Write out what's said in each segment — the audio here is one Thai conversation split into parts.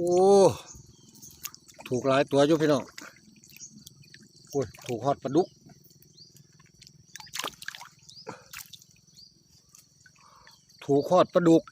โอ้ถูกหลายตัวอยู่พี่น้องโอ้ยถูกฮอดปลาดุกถูกฮอดปลาดุก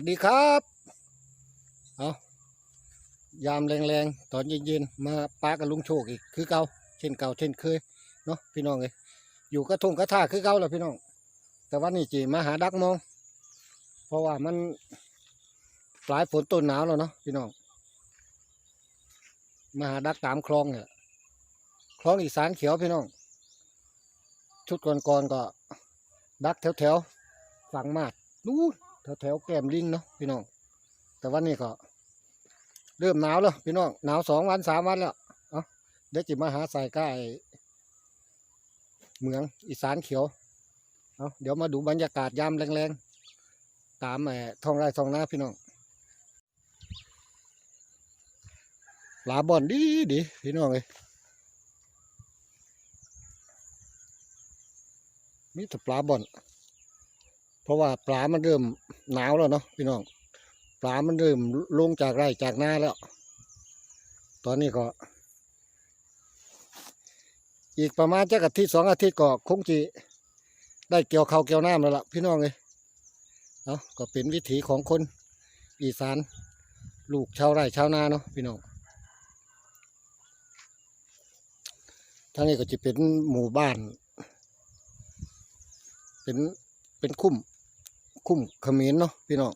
วัสดีครับเอายามแรงๆ ตอนเย็นๆ มาปากับลุงโชคอีก คือเก่าเช่นเก่าเช่นเคย เนาะพี่น้องเลยอยู่กระทงกระท่าคือเก่าแหละพี่น้อง แต่ว่านี่จีมาหาดักมอง เพราะว่ามันปลายฝนต้นหนาวแล้วเนาะพี่น้อง มาหาดักตามคลองเนี่ยคลองอีสานเขียวพี่น้อง ชุดก่อนๆก็ดักแถวๆฝั่งมาดนู้น แถวแถวๆแก้มลิงเนาะพี่น้อง แต่วันนี้ก็เริ่มหนาวแล้วพี่น้องหนาวสองวันสามวันแล้วเอาเดี๋ยวจิมาหาใส่ใกล้เมืองอีสานเขียวเอาเดี๋ยวมาดูบรรยากาศยามแรงๆ ตามแหมท้องไร่ท้องนาพี่น้องปลาบ่อนดีดีพี่น้องเลยมีแต่ปลาบ่อน เพราะว่าปลามันเริ่ม หนาวแล้วเนาะพี่น้องปลามันเริ่มลงจากไร่จากนาแล้ว ตอนนี้ก็ อีกประมาณจักอาทิตย์สองอาทิตย์ก็คงจะได้เกี่ยวเขาเกี่ยวน้ำแล้วล่ะพี่น้องเลยเนาะก็เป็นวิถีของคนอีสานลูกชาวไร่ชาวนาเนาะพี่น้องทางนี้ก็จะเป็นหมู่บ้าน เป็นเป็นคุ้ม คุ้มขมรเนาะพี่น้อง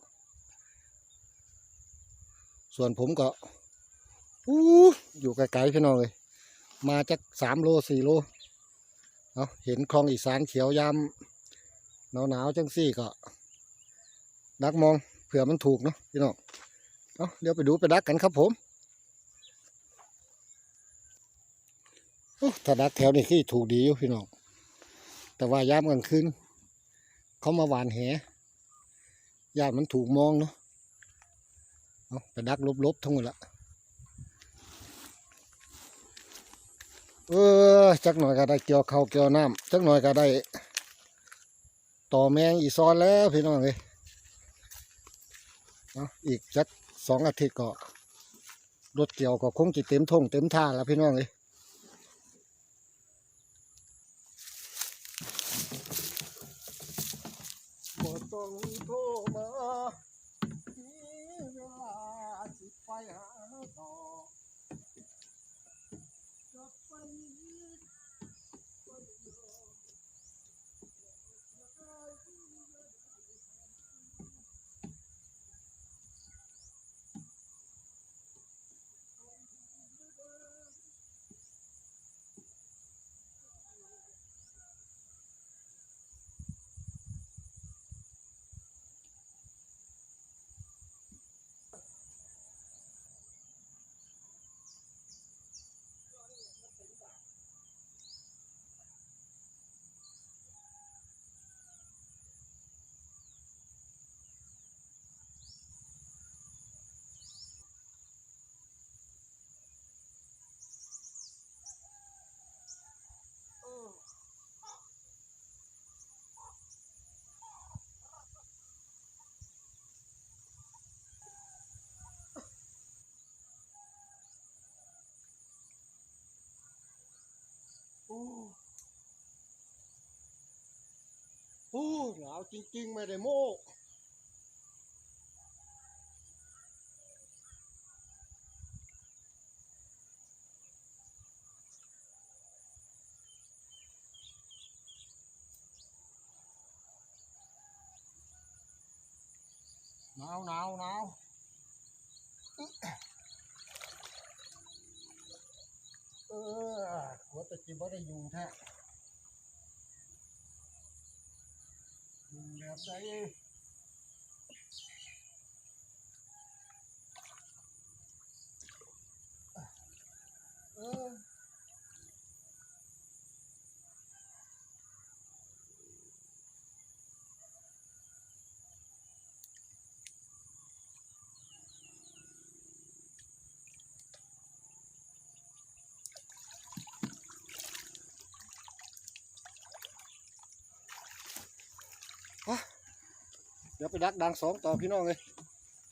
ส่วนผมก็อู้อยู่ไกลๆพี่น้องเลยมาจากสามโลสี่โลเนาะเห็นคลองอีสานเขียวยามหนาวๆจังซี่ก็ดักมองเผื่อมันถูกเนาะพี่น้องเอาเดี๋ยวไปดูไปดักกันครับผมถ้าดักแถวนี้ขี้ถูกดีอยู่พี่น้องแต่ว่ายามกลางคืนเขามาหวานแห ญาติมันถูกมองเนาะเอาไปดักลบๆทั้งหมดละเออจักหน่อยก็ได้เกี่ยวเข้าเกี่ยวน้ำจักหน่อยก็ได้ ต่อแมงอีซอนแล้วพี่น้องเลยเอาอีกจักสองอาทิตย์ก็รถเกี่ยวก็คงจะเต็มทงเต็มท่าแล้วพี่น้องเลยบ่ต้องโทรมามีเวลา สิไป โอ้หนาวจริงๆ ไม่ได้โม้หนาวหนาวหนาวเออหัวตะกี้บ่ได้ยุงแท้ up there. ดี๋ยวไปดักดังสองต่อพี่น้องเลย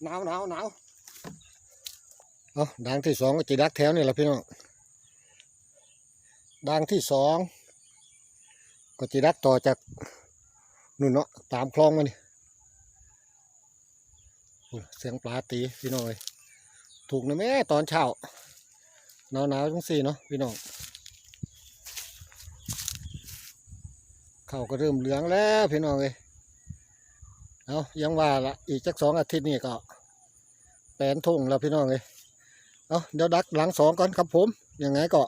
หนาวหนาวหนาวเอาดังที่สองก็จะดักแถวนี่แหละพี่น้องดังที่สองก็จะดักต่อจากนู่นเนาะตามคลองมานี่เสียงปลาตีพี่น้องเลยถูกนะแม่ตอนเช้าหนาวหนาวจังสี่เนาะพี่น้องเขาวก็เริ่มเหลืองแล้วพี่น้องเลย เอายังว่าละอีกจักสองอาทิตย์นี่ก็ แปลนทุ่งแล้วพี่น้องเลยเอาเดี๋ยวดักหลังสองก่อนครับผมยังไงก็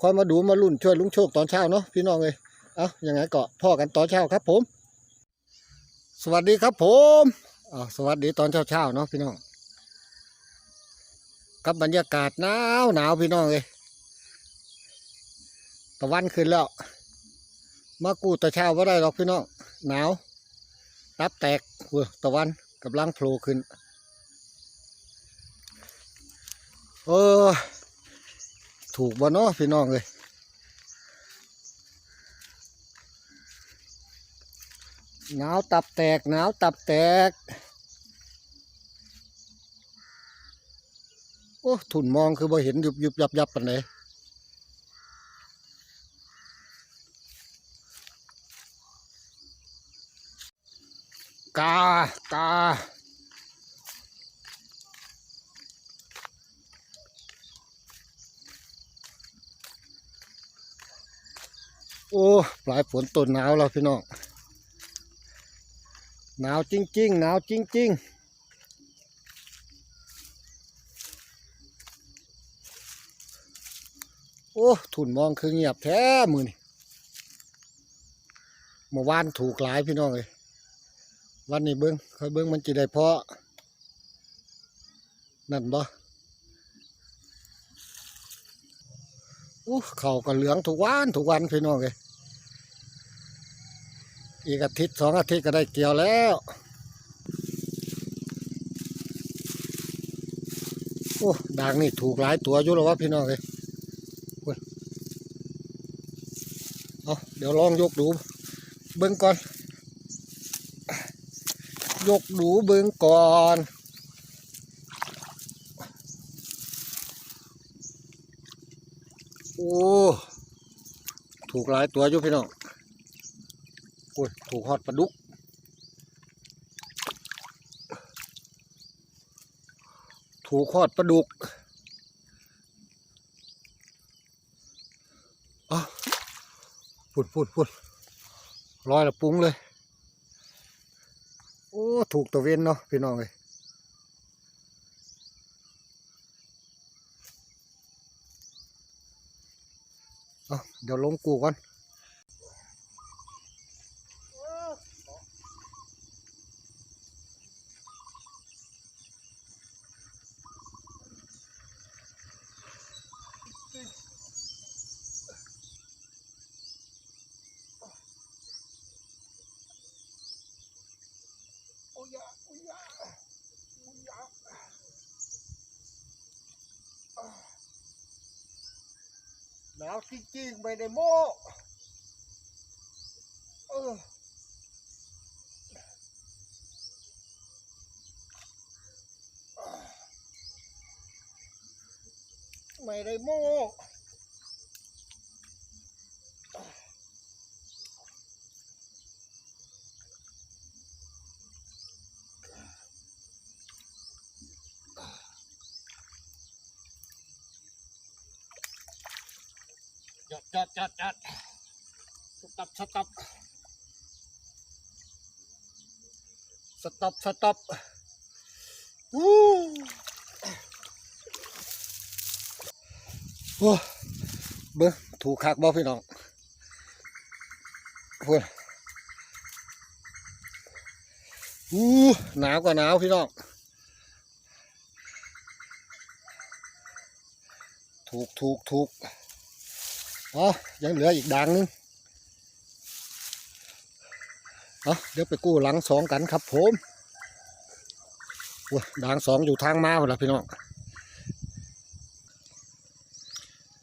คอยมาดูมาลุ่นช่วยลุงโชคตอนเช้าเนาะพี่น้องเลยเอายังไงก็พ่อกันตอนเช้าครับผม สวัสดีครับผมอ๋อสวัสดีตอนเช้าเช้าเนาะพี่น้องกับบรรยากาศหนาวหนาวพี่น้องเลยตะวันขึ้นแล้ว มากูตะเช้าว่าได้หรอกพี่น้องหนาว ตับแตกเว้ยตะวันกำลังโผล่ขึ้นเออถูกบ่เนาะพี่น้องเลยหนาวตับแตกหนาวตับแตก โอ้ถุนมองคือบ่เห็นยุบยุบยับยับปันเลย กาโอ้ปลายฝนต้นหนาวแล้วพี่น้องหนาวจริงๆหนาวจริงๆโอ้ถุนมองคือเงียบแท้มือนี่เมื่อวานถูกหลายพี่น้องเลย วันนี้เบิ้งคอยเบิ้งมันจะได้เพาะนั่นบ่อู้เขาก็เหลืองทุกวันทุกวันพี่น้องเลยอีกอาทิตย์สองอาทิตย์ก็ได้เกี่ยวแล้วโอ้ด่างนี่ถูกหลายตัวอยู่แล้ววะพี่น้องเลยโอ้ยเอาเดี๋ยวลองยกดู เบิ้งก่อน ยกดูเบิ้งก่อนโอ้ ถูกหลายตัวอยู่พี่น้องโอ้ยถูกฮอดปลาดุก ถูกฮอดปลาดุกอะพุดพุดพุดร้อยละปรุงเลย ถูกตะเวนเนาะพี่น้องเลยเอาเดี๋ยวลงกูก่อนโอ้ยะโอ้ยะโอ้ยะ หนาวจริงๆไม่ได้โม้เออไม่ได้โม้ จัดจัดจัดจัดสตับสตับสต็อปสต็อปวู้โอ้เบิ้งถูกคักบ่พี่น้องพูดอู้หนาวกว่าหนาวพี่น้องถูกถูกถูก อ๋อ ยังเหลืออีกด่างนึงเอาเดี๋ยวไปกู้หลังสองกันครับผมด่างสองอยู่ทางมาหมดแล้วพี่น้อง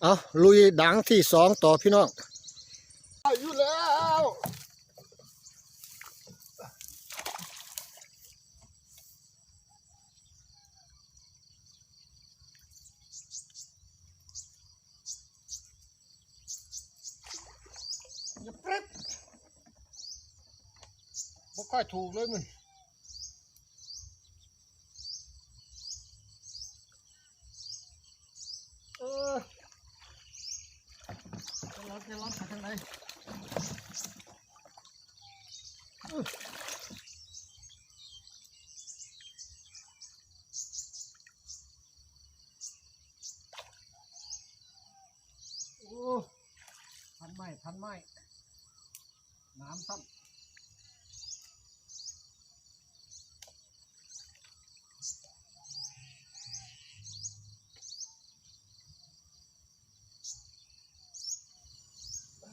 เอาลุยด่างที่สองต่อพี่น้องอยู่แล้ว อย่าเป๊บบ่ ค่อยถูกเลยมึงเออจะร้อนจะร้อนไปทางไหนอื้อโอ้พันไม้พันไม้ น้ำซ้ำ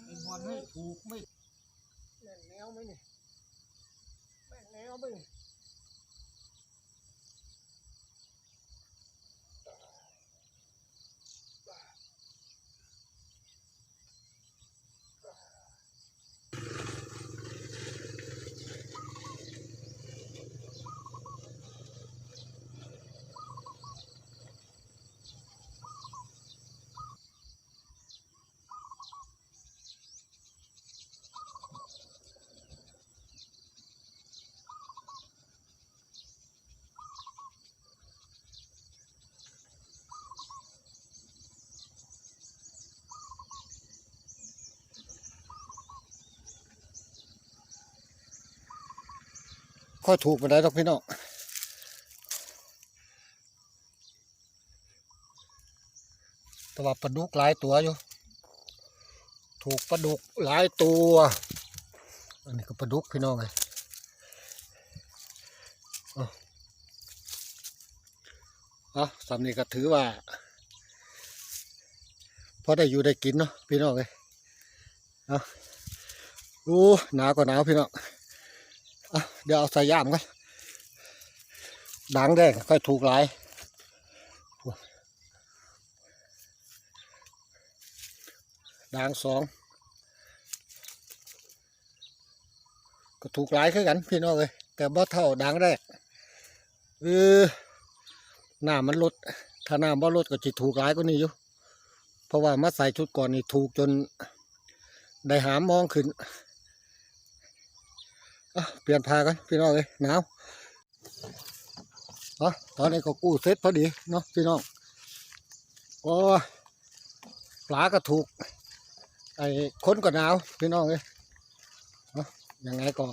ไอ้บอล ให้ถูกไม่แม่นแนวไหมนี่แม่นแนวไหมนี่ ค่อยถูกไปได้ดอกพี่น้องแต่ว่าปลาดุกหลายตัวอยู่ ถูกปลาดุกหลายตัว อันนี้ก็ปลาดุกพี่น้องเลยเอาเอาสำนี้ก็ถือว่าพอได้อยู่ได้กินเนาะพี่น้องเลยเอาดูหนาวก็หนาวพี่น้อง เดี๋ยวเอาใส่ย่ามกันดังแดงค่อยถูกหลายด่างสองก็ถูกหลายคือกันพี่น้องเลยแต่บ่เท่าด่างแรกเออหน้ามันลดถ้าหน้าบ่ลดก็จะถูกหลายกว่านี้อยู่เพราะว่ามาใส่ชุดก่อนนี่ถูกจนได้หามมองขึ้น เปลี่ยนผ้ากันพี่น้องเลยหนาวอะตอนนี้ก็กู้เสร็จพอดีเนาะพี่น้องโอ้ปลาก็ถูก ไอ้คนก็หนาวพี่น้องเลยเนาะยังไงก็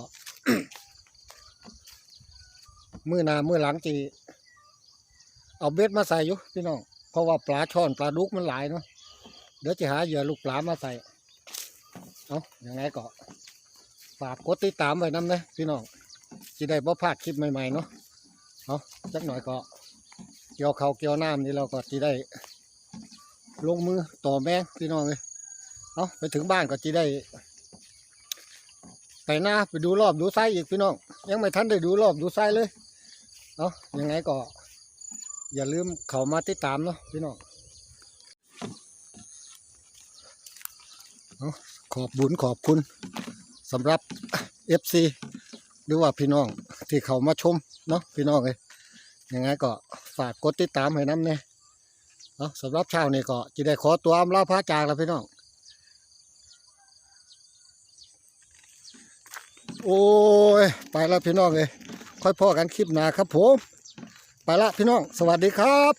มือหนามือหลังจีเอาเบ็ดมาใส่อยู่พี่น้องเพราะว่าปลาช่อนปลาดุกมันหลายเนาะเดี๋ยวจะหาเหยื่อลูกปลามาใส่เอายังไงก็ ฝากกดติดตามไว้น้ำนะพี่น้องจะได้บ่พลาดคลิปใหม่ๆเนาะเอาจักหน่อยก็เกี่ยวเขาเกี่ยวน้ำนี่เราก็จะได้ ลงมือต่อแมงพี่น้องเลยเอาไปถึงบ้านก็จะได้ ไปหน้าไปดูรอบดูไซอีกพี่น้องยังไม่ทันได้ดูรอบดูไซเลยเอายังไงก็อย่าลืมเขามาติดตามเนาะพี่น้องเอาขอบบุญขอบคุณ สำหรับ FC หรือว่าพี่น้องที่เขามาชมเนาะพี่น้องเลยยังไงก็ฝากกดติดตามให้น้ำเนี่ยเนาะสำหรับเช้านี้ก็จะได้ขอตัวอำลาพระจากแล้วพี่น้อง โอ้ย ไปแล้วพี่น้องเลยค่อยพ่อกันคลิปหนาครับผม ไปละพี่น้อง สวัสดีครับ